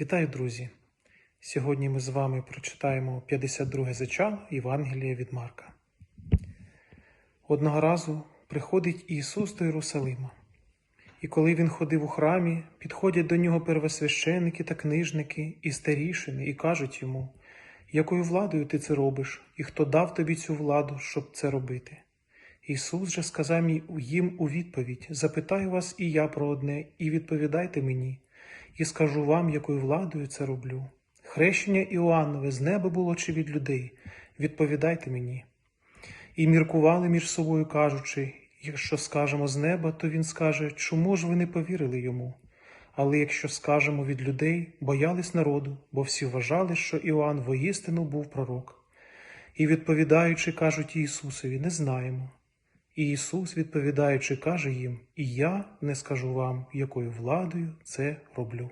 Вітаю, друзі! Сьогодні ми з вами прочитаємо 52 зачало Євангелія від Марка. Одного разу приходить Ісус до Єрусалима, і коли він ходив у храмі, підходять до нього первосвященники та книжники і старішини, і кажуть йому, якою владою ти це робиш, і хто дав тобі цю владу, щоб це робити? Ісус же сказав їм у відповідь: Запитаю вас і я про одне, і відповідайте мені, і скажу вам, якою владою це роблю. Хрещення Іоаннове з неба було чи від людей? Відповідайте мені. І міркували між собою, кажучи, якщо скажемо з неба, то він скаже, чому ж ви не повірили йому? Але якщо скажемо від людей, боялись народу, бо всі вважали, що Іоанн воістину був пророк. І відповідаючи, кажуть Ісусові, не знаємо. І Ісус, відповідаючи, каже їм: І я не скажу вам, якою владою це роблю.